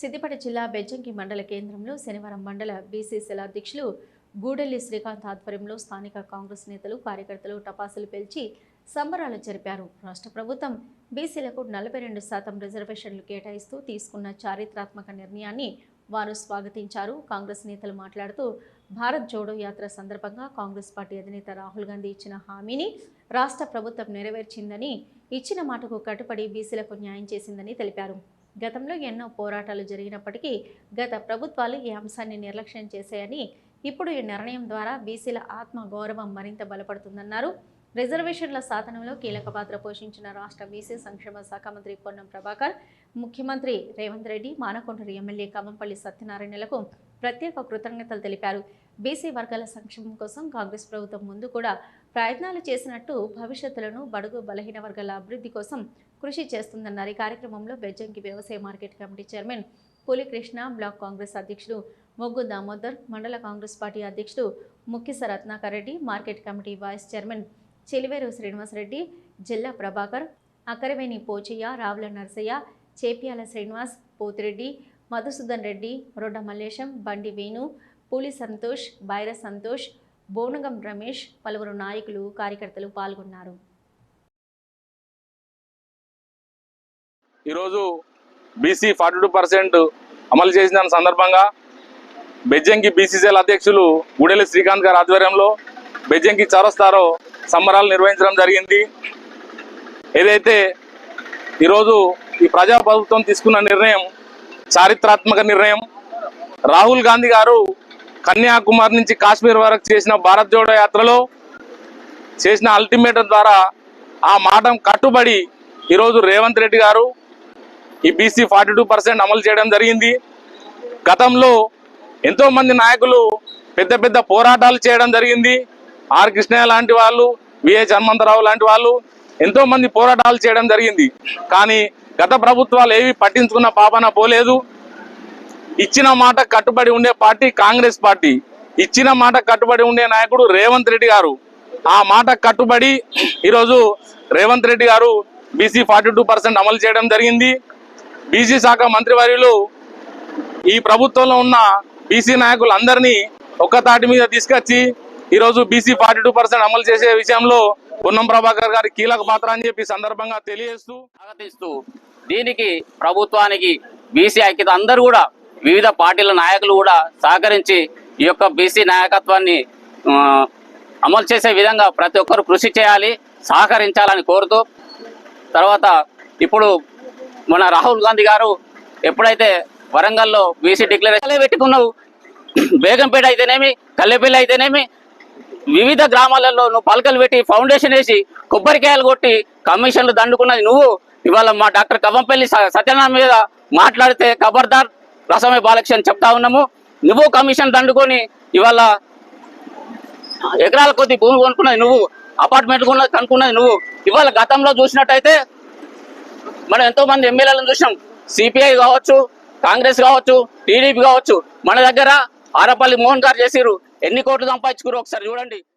సిద్దిపేట జిల్లా బెజ్జంకి మండల కేంద్రంలో శనివారం మండల బీసీసీల అధ్యక్షులు గూడెల్లి శ్రీకాంత్ ఆధ్వర్యంలో స్థానిక కాంగ్రెస్ నేతలు కార్యకర్తలు టపాసులు పేల్చి సంబరాలు జరిపారు. రాష్ట్ర ప్రభుత్వం బీసీలకు నలభై రెండు శాతం రిజర్వేషన్లు కేటాయిస్తూ తీసుకున్న చారిత్రాత్మక నిర్ణయాన్ని వారు స్వాగతించారు. కాంగ్రెస్ నేతలు మాట్లాడుతూ భారత్ జోడో యాత్ర సందర్భంగా కాంగ్రెస్ పార్టీ అధినేత రాహుల్ గాంధీ ఇచ్చిన హామీని రాష్ట్ర ప్రభుత్వం నెరవేర్చిందని ఇచ్చిన మాటకు కట్టుబడి బీసీలకు న్యాయం చేసిందని తెలిపారు. గతంలో ఎన్నో పోరాటాలు జరిగినప్పటికీ గత ప్రభుత్వాలు ఈ అంశాన్ని నిర్లక్ష్యం చేశాయని ఇప్పుడు ఈ నిర్ణయం ద్వారా బీసీల ఆత్మ గౌరవం మరింత బలపడుతుందన్నారు. రిజర్వేషన్ల సాధనంలో కీలక పాత్ర పోషించిన రాష్ట్ర బీసీ సంక్షేమ శాఖ మంత్రి పొన్నం ప్రభాకర్ ముఖ్యమంత్రి రేవంత్ రెడ్డి మానకొండూరు ఎమ్మెల్యే కమ్మంపల్లి సత్యనారాయణలకు ప్రత్యేక కృతజ్ఞతలు తెలిపారు. బీసీ వర్గాల సంక్షేమం కోసం కాంగ్రెస్ ప్రభుత్వం ముందు కూడా ప్రయత్నాలు చేసినట్టు భవిష్యత్తులను బడుగు బలహీన వర్గాల అభివృద్ధి కోసం కృషి చేస్తుందన్నారు. ఈ కార్యక్రమంలో బెజ్జంకి వ్యవసాయ market committee chairman Pulikrishna block Congress అధ్యక్షుడు మొగ్గు దామోదర్ మండల కాంగ్రెస్ పార్టీ అధ్యక్షుడు Mukkisa Ratnakar Reddy market committee vice chairman Cheliveru Srinivasareddy జిల్లా ప్రభాకర్ అకరవేణి పోచయ్య రావుల నరసయ్య చేపియాల శ్రీనివాస్ పోతిరెడ్డి మధుసూదన్ రెడ్డి రొడ్డ మల్లేశం బండి వేణు పూలి సంతోష్ బైర సంతోష్ బోనగం రమేష్ పలువురు నాయకులు కార్యకర్తలు పాల్గొన్నారు. ఈరోజు బీసీ ఫార్టీ టూ పర్సెంట్ అమలు చేసిన సందర్భంగా బెజ్జంకి బీసీసీఎల్ అధ్యక్షులు గుడెల శ్రీకాంత్ గారి ఆధ్వర్యంలో బెజ్జంకి చరస్తారో సంబరాలు నిర్వహించడం జరిగింది. ఏదైతే ఈరోజు ఈ ప్రజా ప్రభుత్వం తీసుకున్న నిర్ణయం చారిత్రాత్మక నిర్ణయం రాహుల్ గాంధీ గారు కన్యాకుమారి నుంచి కాశ్మీర్ వరకు చేసిన భారత్ జోడో యాత్రలో చేసిన అల్టిమేటం ద్వారా ఆ మాట కట్టుబడి ఈరోజు రేవంత్ రెడ్డి గారు ఈ బీసీ ఫార్టీ టూ పర్సెంట్ అమలు చేయడం జరిగింది. గతంలో ఎంతోమంది నాయకులు పెద్ద పెద్ద పోరాటాలు చేయడం జరిగింది. ఆర్ కృష్ణయ్య లాంటి వాళ్ళు విహెచ్ హనుమంతరావు లాంటి వాళ్ళు ఎంతోమంది పోరాటాలు చేయడం జరిగింది. కానీ గత ప్రభుత్వాలు ఏవి పట్టించుకున్న పాపన పోలేదు. ఇచ్చిన మాట కట్టుబడి ఉండే పార్టీ కాంగ్రెస్ పార్టీ ఇచ్చిన మాట కట్టుబడి ఉండే నాయకుడు రేవంత్ రెడ్డి గారు. ఆ మాట కట్టుబడి ఈరోజు రేవంత్ రెడ్డి గారు బీసీ ఫార్టీ టూ పర్సెంట్ అమలు చేయడం జరిగింది. బీసీ శాఖ మంత్రివర్యులు ఈ ప్రభుత్వంలో ఉన్న బీసీ నాయకులందరినీ ఒక్క తాటి మీద తీసుకొచ్చి ఈరోజు బీసీ ఫార్టీ టూ పర్సెంట్ అమలు చేసే విషయంలో పొన్నం ప్రభాకర్ గారి కీలక పాత్ర అని చెప్పి సందర్భంగా తెలియజేస్తూ స్వాగతిస్తూ దీనికి ప్రభుత్వానికి బీసీ ఐక్యత అందరూ కూడా వివిధ పార్టీల నాయకులు కూడా సహకరించి ఈ యొక్క బీసీ నాయకత్వాన్ని అమలు చేసే విధంగా ప్రతి ఒక్కరు కృషి చేయాలి సహకరించాలని కోరుతూ తర్వాత ఇప్పుడు మన రాహుల్ గాంధీ గారు ఎప్పుడైతే వరంగల్లో బీసీ డిక్లరేషన్ పెట్టుకున్నావు బేగంపేట అయితేనేమి కల్లెపల్లి అయితేనేమి వివిధ గ్రామాలలో నువ్వు పలకలు పెట్టి ఫౌండేషన్ వేసి కొబ్బరికాయలు కొట్టి కమిషన్లు దండుకున్నది నువ్వు. ఇవాళ మా డాక్టర్ కవ్వంపల్లి స- సత్యనారాయణ మీద మాట్లాడితే ఖబర్దార్ రసమే బాలకృష్ణ చెప్తా ఉన్నాము. నువ్వు కమిషన్ దండుకొని ఇవాళ ఎకరాల కొద్ది భూమి కొనుక్కున్నది నువ్వు అపార్ట్మెంట్ కొన్నది కనుక్కున్నది నువ్వు. ఇవాళ గతంలో చూసినట్టయితే మనం ఎంతో మంది ఎమ్మెల్యేలను చూసినాం. సిపిఐ కావచ్చు కాంగ్రెస్ కావచ్చు టీడీపీ కావచ్చు. మన దగ్గర ఆరపల్లి మోహన్ గారు చేసిరు ఎన్ని కోట్లు సంపాదించుకురు ఒకసారి చూడండి.